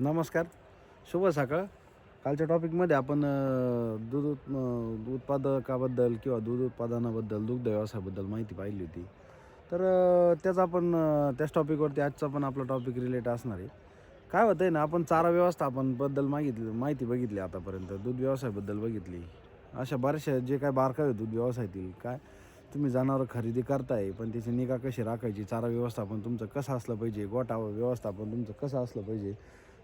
नमस्कार. शुभ सकाळ. कालच्या टॉपिकमध्ये आपण दूध उत् उत्पादकाबद्दल किंवा दूध उत्पादनाबद्दल दुग्ध व्यवसायाबद्दल माहिती पाहिली होती. तर त्याचा आपण त्याच टॉपिकवरती आजचा पण आपला टॉपिक रिलेट असणार आहे. काय होतं आहे ना आपण चारा व्यवस्थापनबद्दल मागितली माहिती बघितली आतापर्यंत दूध व्यवसायाबद्दल बघितली. अशा बऱ्याचशा जे काय बारकावे दूध व्यवसायातील काय तुम्ही जनावरं खरेदी करताय पण त्याची निगा कशी राखायची चारा व्यवस्थापन तुमचं कसं असलं पाहिजे गोटा व्यवस्थापन तुमचं कसं असलं पाहिजे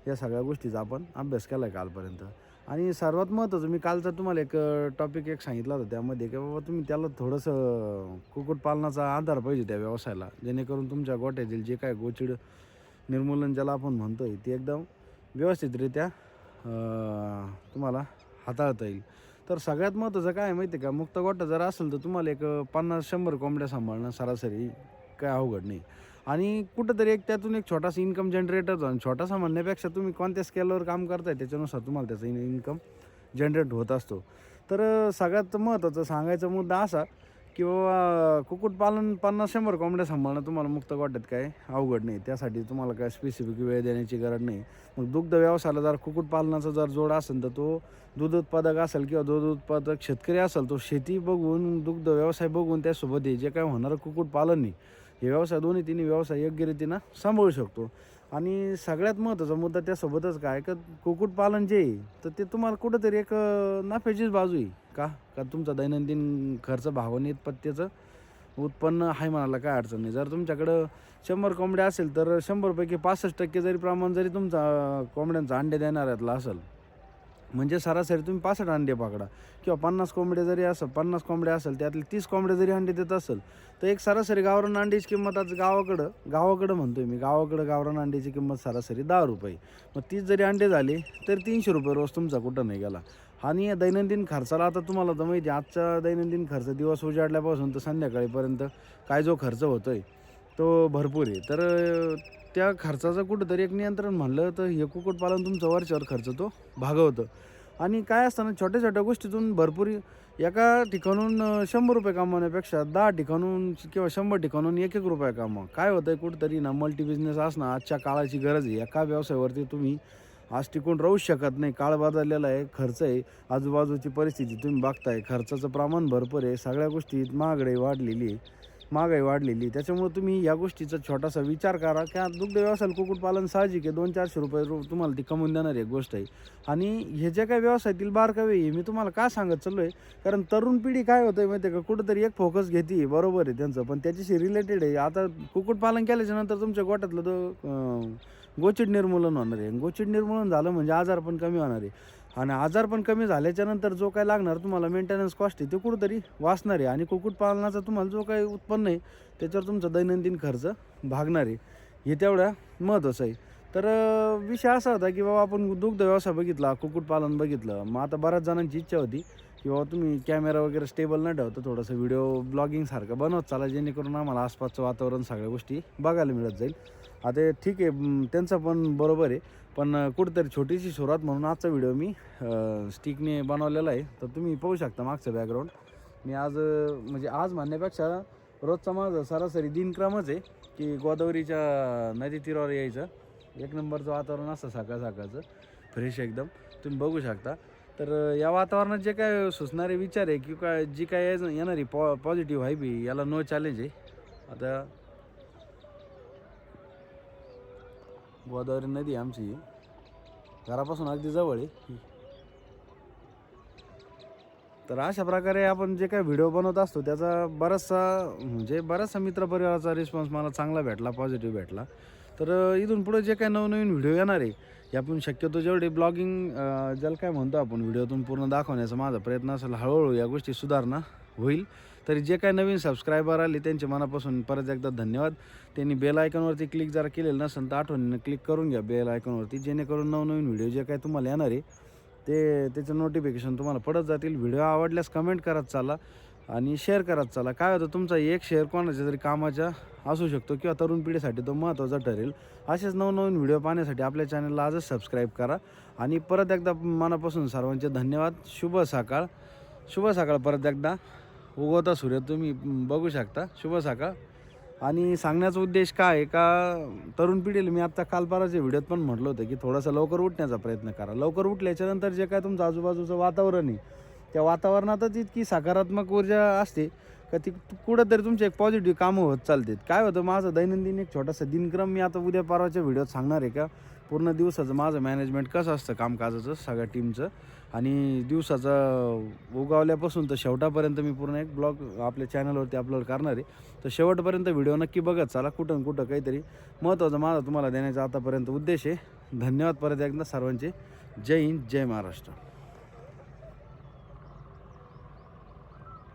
या सगळ्या गोष्टीचा आपण अभ्यास केला आहे कालपर्यंत. आणि सर्वात महत्त्वाचं मी कालचा तुम्हाला एक टॉपिक एक सांगितला होता त्यामध्ये की बाबा तुम्ही त्याला थोडंसं कुक्कुटपालनाचा आधार पाहिजे त्या व्यवसायाला जेणेकरून तुमच्या गोठ्यातील जे काय गोचिड निर्मूलन ज्याला आपण म्हणतो आहे ते एकदम व्यवस्थितरित्या तुम्हाला हाताळता येईल. तर सगळ्यात महत्त्वाचं काय आहे माहिती आहे का? मुक्त गोटा जर असेल तर तुम्हाला एक पन्नास शंभर कोंबड्या सांभाळणं सरासरी काय अवघड नाही. आणि कुठंतरी एक त्यातून एक छोटासा इन्कम जनरेटर आणि छोटासा म्हणण्यापेक्षा तुम्ही कोणत्या स्केलवर काम करताय त्याच्यानुसार तुम्हाला त्याचा इन्कम जनरेट होत असतो. तर सगळ्यात महत्त्वाचं सांगायचा मुद्दा असा की बाबा कुक्कुटपालन पन्नास शंभर कोंबड्या सांभाळणं तुम्हाला मुक्त वाटत काय अवघड नाही. त्यासाठी तुम्हाला काय स्पेसिफिक वेळ देण्याची गरज नाही. मग दुग्ध व्यवसायाला जर कुक्कुटपालनाचा जर जोड असेल तर तो दूध उत्पादक असेल किंवा दूध उत्पादक शेतकरी असेल तो शेती बघून दुग्ध व्यवसाय बघून त्यासोबत जे काय होणारं कुक्कुटपालन नाही हे व्यवसाय दोन्ही तिन्ही व्यवसाय योग्यरीतीनं सांभाळू शकतो. आणि सगळ्यात महत्त्वाचा मुद्दा त्यासोबतच काय का कुक्कुटपालन जे आहे तर ते तुम्हाला कुठंतरी एक नफ्याचीच बाजू आहे का? का तुमचा दैनंदिन खर्च भावने पत्त्याचं उत्पन्न आहे म्हणाला काय अडचण नाही. जर तुमच्याकडं शंभर कोंबड्या असेल तर शंभरपैकी पासष्ट टक्के जरी प्रमाण जरी तुमचा कोंबड्यांचा अंडे देणाऱ्यातला असेल म्हणजे सरासरी तुम्ही पासष्ट अंडे पकडा. किंवा पन्नास कोंबड्या जरी असेल पन्नास कोंबड्या असेल त्यातले तीस कोंबड्या जरी अंडे देत असेल तर एक सरासरी गावरान अंडीची किंमत आज गावाकडं गावाकडं म्हणतोय मी गावाकडं गावरान अंडीची किंमत सरासरी दहा रुपये. मग तीस जरी अंडे झाले तर तीनशे रुपये रोज तुमचा कुठं नाही गेला. आणि या दैनंदिन खर्चाला आता तुम्हाला तर माहिती आहे, आजचा दैनंदिन खर्च दिवस उजाडल्यापासून तर संध्याकाळीपर्यंत काय जो खर्च होतोय तो भरपूर आहे. तर त्या खर्चाचं कुठंतरी एक नियंत्रण म्हणलं तर हे कुक्कुटपालन तुमचं वरच्यावर खर्च तो भागवतं. आणि काय असताना छोट्या छोट्या गोष्टीतून भरपूर एका ठिकाणून शंभर रुपये कमवण्यापेक्षा दहा ठिकाणून किंवा शंभर ठिकाणून एक एक रुपये कमवा काय होतं आहे कुठंतरी ना मल्टी बिझनेस असणं आजच्या काळाची गरज आहे. एका व्यवसायावरती तुम्ही आज टिकून राहूच शकत नाही. काळ बदललेला आहे खर्च आहे. आजूबाजूची परिस्थिती तुम्ही बघताय. खर्चाचं प्रमाण भरपूर आहे. सगळ्या गोष्टीत महागडे वाढलेली आहे. महागाई वाढलेली. त्याच्यामुळे तुम्ही या गोष्टीचा छोटासा विचार करा. की दुग्ध व्यवसाय कुक्कुटपालन साहजिक आहे. दोन चारशे रुपये रो तुम्हाला ती कमवून देणारी एक गोष्ट आहे. आणि हे जे काय व्यवसायातील बारकावे आहे मी तुम्हाला का सांगत चाललो आहे कारण तरुण पिढी काय होतं आहे माहिती आहे का? कुठंतरी एक फोकस घेते बरोबर आहे त्यांचं. पण त्याच्याशी रिलेटेड आहे. आता कुक्कुटपालन केल्याच्यानंतर तुमच्या गोट्यातलं तो गोचिड निर्मूलन होणार आहे. गोचिड निर्मूलन झालं म्हणजे आजार पण कमी होणार आहे. आणि आजार पण कमी झाल्याच्यानंतर जो काय लागणार तुम्हाला मेंटेनन्स कॉस्ट आहे ते कुठंतरी वाचणार आहे. आणि कुक्कुटपालनाचा तुम्हाला जो काही उत्पन्न आहे त्याच्यावर तुमचा दैनंदिन खर्च भागणार आहे. हे तेवढ्या महत्त्वाचं आहे. तर विषय असा होता की बाबा आपण दुग्ध व्यवसाय बघितला कुक्कुटपालन बघितलं. मग आता बऱ्याच जणांची इच्छा होती किंवा तुम्ही कॅमेरा वगैरे स्टेबल न ठेवता थोडंसं व्हिडिओ ब्लॉगिंगसारखं बनवत चाला जेणेकरून आम्हाला आसपासचं वातावरण सगळ्या गोष्टी बघायला मिळत जाईल. आता ठीक आहे त्यांचं पण बरोबर आहे. पण कुठेतरी कुठंतरी छोटीशी सुरुवात म्हणून आजचा व्हिडिओ मी स्टिकने बनवलेला आहे. तर तुम्ही पाहू शकता मागचं बॅकग्राऊंड मी आज म्हणजे आज म्हणण्यापेक्षा रोजचा माझा सरासरी दिनक्रमच आहे की गोदावरीच्या नदी तीरावर यायचं. एक नंबरचं वातावरण असतं सकाळ सकाळचं. फ्रेश एकदम. तुम्ही बघू शकता. तर या वातावरणात जे काय सुचणारे विचार आहे किंवा काय जी काय येणारी पॉ पॉझिटिव्ह व्हाय बी याला नो चॅलेंज आहे. आता गोदावरी नदी आहे आमची. घरापासून अगदी जवळ आहे. तर अशा प्रकारे आपण जे काही व्हिडिओ बनवत असतो त्याचा बराचसा म्हणजे बराचसा मित्रपरिवाराचा रिस्पॉन्स मला चांगला भेटला पॉझिटिव्ह भेटला. तर इथून पुढे जे काही नवनवीन व्हिडिओ येणार आहे यातून शक्यतो जेवढे ब्लॉगिंग ज्याला काय म्हणतो आपण व्हिडिओतून पूर्ण दाखवण्याचा माझा प्रयत्न असेल हळूहळू या गोष्टी सुधारणा होईल. तरी जे काही नवीन सबस्क्रायबर आले त्यांचे मनापासून परत एकदा धन्यवाद. त्यांनी बेल आयकॉनवरती क्लिक जरा केलेलं नसेल तर आठवणीनं क्लिक करून घ्या बेल आयकॉनवरती जेणेकरून नवनवीन व्हिडिओ जे काय तुम्हाला येणार आहे ते त्याचं नोटिफिकेशन तुम्हाला पडत जातील. व्हिडिओ आवडल्यास कमेंट करत चाला. आणि शेअर करत चला. काय होतं तुमचा एक शेअर कोणाच्या तरी कामाच्या असू शकतो किंवा तरुण पिढीसाठी तो महत्त्वाचा ठरेल. असेच नवनवीन व्हिडिओ पाहण्यासाठी आपल्या चॅनलला आजच सबस्क्राईब करा. आणि परत एकदा मनापासून सर्वांचे धन्यवाद. शुभ सकाळ. शुभ सकाळ परत एकदा. उगवता सूर्य तुम्ही बघू शकता. शुभ सकाळ. आणि सांगण्याचा उद्देश काय? आहे का तरुण पिढीला मी आत्ता कालपाराच्या व्हिडिओत पण म्हटलं होतं की थोडासा लवकर उठण्याचा प्रयत्न करा. लवकर उठल्याच्यानंतर जे काय तुमचं आजूबाजूचं वातावरण आहे त्या वातावरणातच इतकी सकारात्मक ऊर्जा असते का ती कुठंतरी तुमचे एक पॉझिटिव्ह कामं होत चालतात. काय होतं माझं दैनंदिन एक छोटासा दिनक्रम मी आता उद्या परवाच्या व्हिडिओत सांगणार आहे का? पूर्ण दिवसाचं माझं मॅनेजमेंट कसं असतं कामकाजाचं सगळ्या टीमचं आणि दिवसाचं उगावल्यापासून तर शेवटापर्यंत मी पूर्ण एक ब्लॉग आपल्या चॅनलवरती अपलोड करणार आहे. तर शेवटपर्यंत व्हिडिओ नक्की बघत चला कुठं कुठं काहीतरी महत्त्वाचं माझा तुम्हाला देण्याचा आतापर्यंत उद्देश आहे. धन्यवाद परत एकदा सर्वांचे. जय हिंद जय महाराष्ट्र.